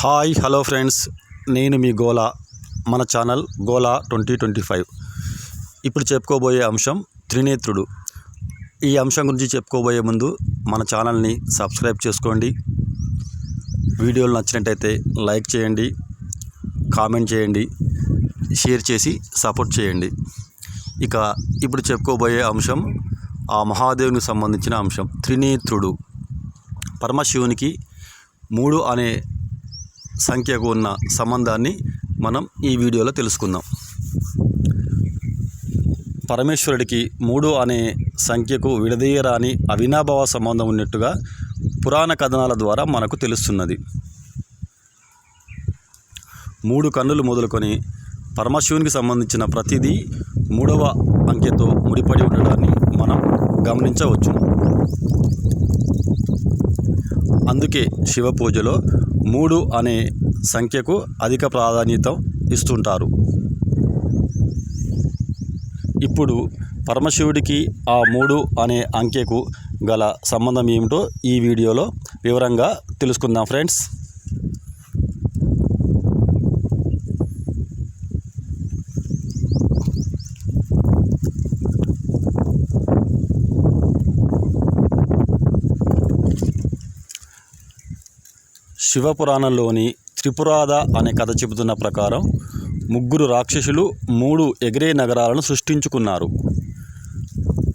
Hi hello friends. నేను మీ గోలా. మన channel గోలా twenty twenty five. ఇప్పుడు చెప్పుకోబోయే అంశం త్రినేత్రుడు. ఈ అంశం గురించి చెప్పుకోబోయే ముందు మన ఛానల్ని సబ్స్క్రైబ్ చేసుకోండి. వీడియోలు నచ్చినట్టయితే లైక్ చేయండి కామెంట్ చేయండి షేర్ చేసి సపోర్ట్ చేయండి. ఇక ఇప్పుడు చెప్పుకోబోయే అంశం ఆ మహాదేవునికి సంబంధించిన అంశం త్రినేత్రుడు. పరమశివునికి మూడు అనే సంఖ్యకు ఉన్న సంబంధాన్ని మనం ఈ వీడియోలో తెలుసుకుందాం. పరమేశ్వరుడికి మూడు అనే సంఖ్యకు విడదీయరాని అవినాభావ సంబంధం ఉన్నట్టుగా పురాణ కథనాల ద్వారా మనకు తెలుస్తున్నది. మూడు కన్నులు మొదలుకొని పరమశివునికి సంబంధించిన ప్రతిదీ మూడవ అంకెతో ముడిపడి ఉండడాన్ని మనం గమనించవచ్చు. అందుకే శివ పూజలో మూడు అనే సంఖ్యకు అధిక ప్రాధాన్యత ఇస్తుంటారు. ఇప్పుడు పరమశివుడికి ఆ మూడు అనే అంకెకు గల సంబంధం ఏమిటో ఈ వీడియోలో వివరంగా తెలుసుకుందాం ఫ్రెండ్స్. శివపురాణంలోని త్రిపురాద అనే కథ చెబుతున్న ప్రకారం ముగ్గురు రాక్షసులు మూడు ఎగిరే నగరాలను సృష్టించుకున్నారు.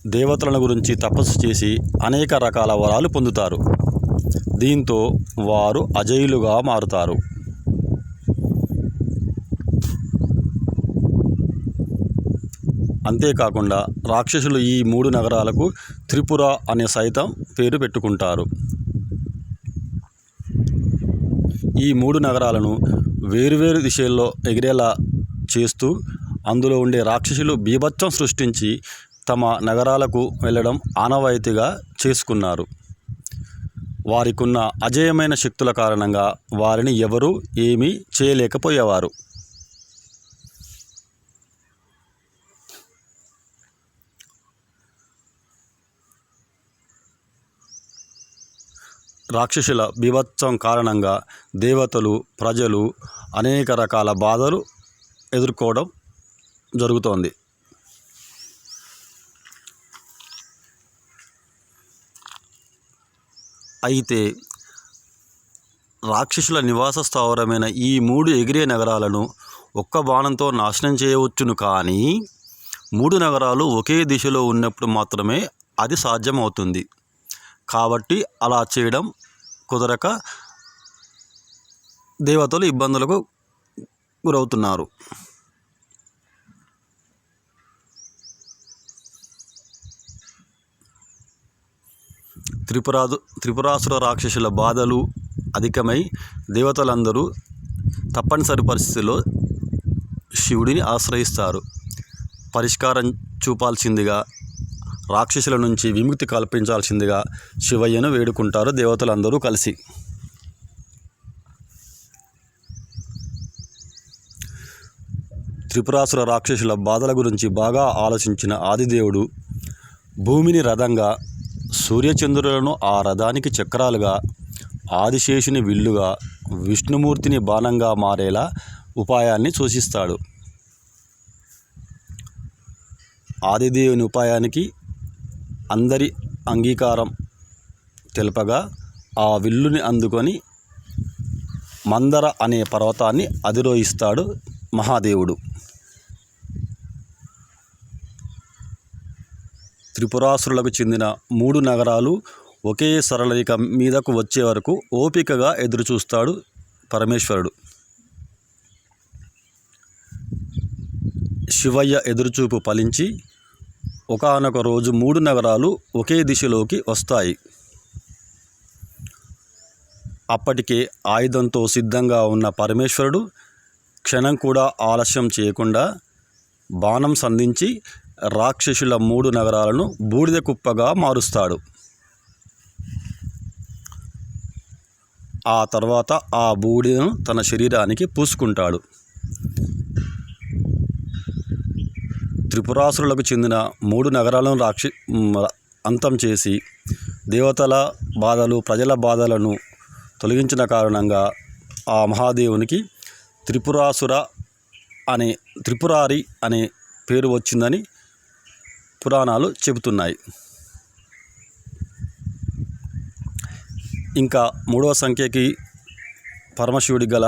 దేవతలను గురించి తపస్సు చేసి అనేక రకాల వరాలు పొందుతారు. దీంతో వారు అజయులుగా మారుతారు. అంతేకాకుండా రాక్షసులు ఈ మూడు నగరాలకు త్రిపుర అనే సైతం పేరు పెట్టుకుంటారు. ఈ మూడు నగరాలను వేరువేరు దిశల్లో ఎగిరేలా చేస్తూ అందులో ఉండే రాక్షసులు బీభత్సం సృష్టించి తమ నగరాలకు వెళ్ళడం ఆనవాయితీగా చేసుకున్నారు. వారికున్న అజేయమైన శక్తుల కారణంగా వారిని ఎవరూ ఏమీ చేయలేకపోయేవారు. రాక్షసుల బీభత్సం కారణంగా దేవతలు ప్రజలు అనేక రకాల బాధలు ఎదుర్కోవడం జరుగుతోంది. అయితే రాక్షసుల నివాస స్థావరమైన ఈ మూడు ఎగిరే నగరాలను ఒక్క బాణంతో నాశనం చేయవచ్చును కానీ మూడు నగరాలు ఒకే దిశలో ఉన్నప్పుడు మాత్రమే అది సాధ్యమవుతుంది. కాబట్టి అలా చేయడం కుదరక దేవతలు ఇబ్బందులకు గురవుతున్నారు. త్రిపురాదు త్రిపురాసుర రాక్షసుల బాధలు అధికమై దేవతలందరూ తప్పనిసరి పరిస్థితిలో శివుడిని ఆశ్రయిస్తారు. పరిష్కారం చూపాల్సిందిగా రాక్షసుల నుంచి విముక్తి కల్పించాల్సిందిగా శివయ్యను వేడుకుంటారు దేవతలందరూ కలిసి. త్రిపురాసుర రాక్షసుల బాధల గురించి బాగా ఆలోచించిన ఆదిదేవుడు భూమిని రథంగా సూర్యచంద్రులను ఆ రథానికి చక్రాలుగా ఆదిశేషుని విల్లుగా విష్ణుమూర్తిని బాణంగా మారేలా ఉపాయాన్ని సూచిస్తాడు. ఆదిదేవుని ఉపాయానికి అందరి అంగీకారం తెలుపగా ఆ విల్లుని అందుకొని మందర అనే పర్వతాన్ని అధిరోహిస్తాడు మహాదేవుడు. త్రిపురాసురులకు చెందిన మూడు నగరాలు ఒకే సరళరేఖ మీదకు వచ్చే వరకు ఓపికగా ఎదురుచూస్తాడు పరమేశ్వరుడు. శివయ్య ఎదురుచూపు ఫలించి ఒకానొక రోజు మూడు నగరాలు ఒకే దిశలోకి వస్తాయి. అప్పటికే ఆయుధంతో సిద్ధంగా ఉన్న పరమేశ్వరుడు క్షణం కూడా ఆలస్యం చేయకుండా బాణం సంధించి రాక్షసుల మూడు నగరాలను బూడిద కుప్పగా మారుస్తాడు. ఆ తర్వాత ఆ బూడిదను తన శరీరానికి పూసుకుంటాడు. త్రిపురాసురులకు చెందిన మూడు నగరాలను రాక్షి అంతం చేసి దేవతల బాధలు ప్రజల బాధలను తొలగించిన కారణంగా ఆ మహాదేవునికి త్రిపురాసుర అనే త్రిపురారి అనే పేరు వచ్చిందని పురాణాలు చెబుతున్నాయి. ఇంకా మూడవ సంఖ్యకి పరమశివుడి గల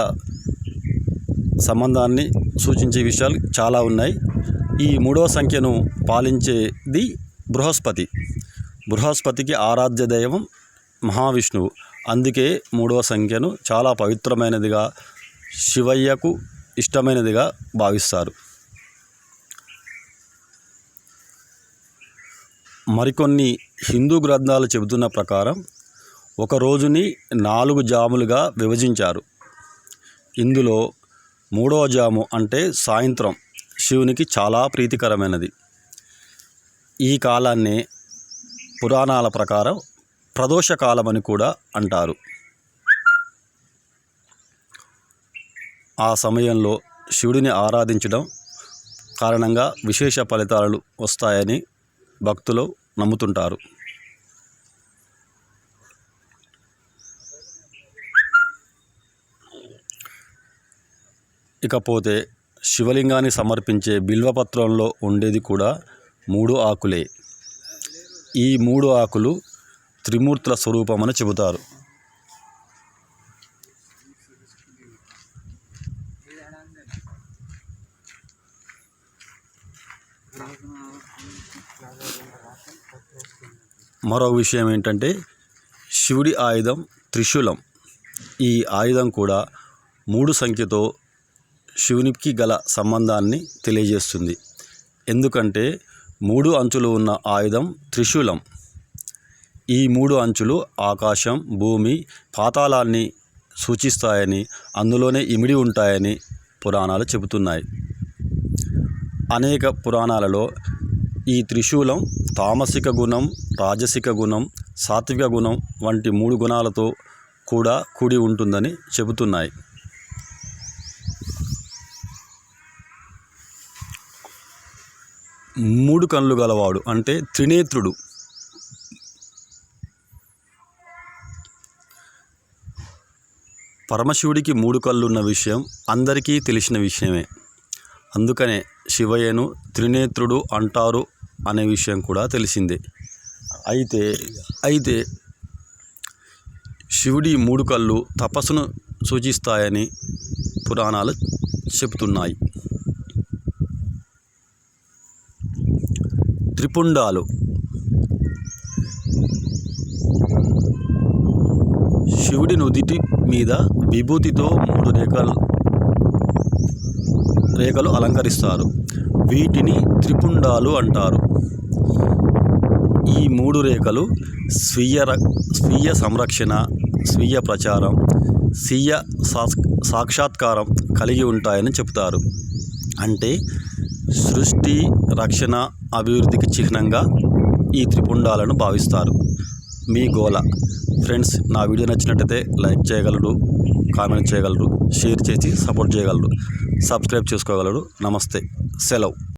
సంబంధాన్ని సూచించే విషయాలు చాలా ఉన్నాయి. ఈ మూడవ సంఖ్యను పాలించేది బృహస్పతి. బృహస్పతికి ఆరాధ్య దైవం మహావిష్ణువు. అందుకే మూడవ సంఖ్యను చాలా పవిత్రమైనదిగా శివయ్యకు ఇష్టమైనదిగా భావిస్తారు. మరికొన్ని హిందూ గ్రంథాలు చెబుతున్న ప్రకారం ఒక రోజుని నాలుగు జాములుగా విభజించారు. ఇందులో మూడవ జాము అంటే సాయంత్రం. శివునికి చాలా ప్రీతికరమైనది. ఈ కాలాన్ని పురాణాల ప్రకారం ప్రదోష కాలం అని కూడా అంటారు. ఆ సమయంలో శివుడిని ఆరాధించడం కారణంగా విశేష ఫలితాలు వస్తాయని భక్తులు నమ్ముతుంటారు. ఇకపోతే శివలింగాన్ని సమర్పించే బిల్వపత్రంలో ఉండేది కూడా మూడు ఆకులే. ఈ మూడు ఆకులు త్రిమూర్తుల స్వరూపమని చెబుతారు. మరో విషయం ఏంటంటే శివుడి ఆయుధం త్రిశూలం. ఈ ఆయుధం కూడా మూడు సంఖ్యతో శివునికి గల సంబంధాన్ని తెలియజేస్తుంది. ఎందుకంటే మూడు అంచులు ఉన్న ఆయుధం త్రిశూలం. ఈ మూడు అంచులు ఆకాశం భూమి పాతాళాన్ని సూచిస్తాయని అందులోనే ఇమిడి ఉంటాయని పురాణాలు చెబుతున్నాయి. అనేక పురాణాలలో ఈ త్రిశూలం తామసిక గుణం రాజసిక గుణం సాత్విక గుణం వంటి మూడు గుణాలతో కూడా కూడి ఉంటుందని చెబుతున్నాయి. మూడు కళ్ళు గలవాడు అంటే త్రినేత్రుడు. పరమశివుడికి మూడు కళ్ళు ఉన్న విషయం అందరికీ తెలిసిన విషయమే. అందుకనే శివయ్యను త్రినేత్రుడు అంటారు అనే విషయం కూడా తెలిసిందే. అయితే అయితే శివుడి మూడు కళ్ళు తపస్సును సూచిస్తాయని పురాణాలు చెబుతున్నాయి. త్రిపుండాలు. శివుడి నుదిటి మీద విభూతితో మూడు రేఖలు రేఖలు అలంకరిస్తారు. వీటిని త్రిపుండాలు అంటారు. ఈ మూడు రేఖలు స్వీయ ర- స్వీయ సంరక్షణ స్వీయ ప్రచారం స్వీయ సాక్షాత్కారం కలిగి ఉంటాయని చెప్తారు. అంటే సృష్టి రక్షణ అభివృద్ధికి చిహ్నంగా ఈ త్రిపుండాలను భావిస్తారు. మీ గోల. ఫ్రెండ్స్ నా వీడియో నచ్చినట్టయితే లైక్ చేయగలరు కామెంట్ చేయగలరు షేర్ చేసి సపోర్ట్ చేయగలరు సబ్స్క్రైబ్ చేసుకోగలరు. నమస్తే. సెలవు.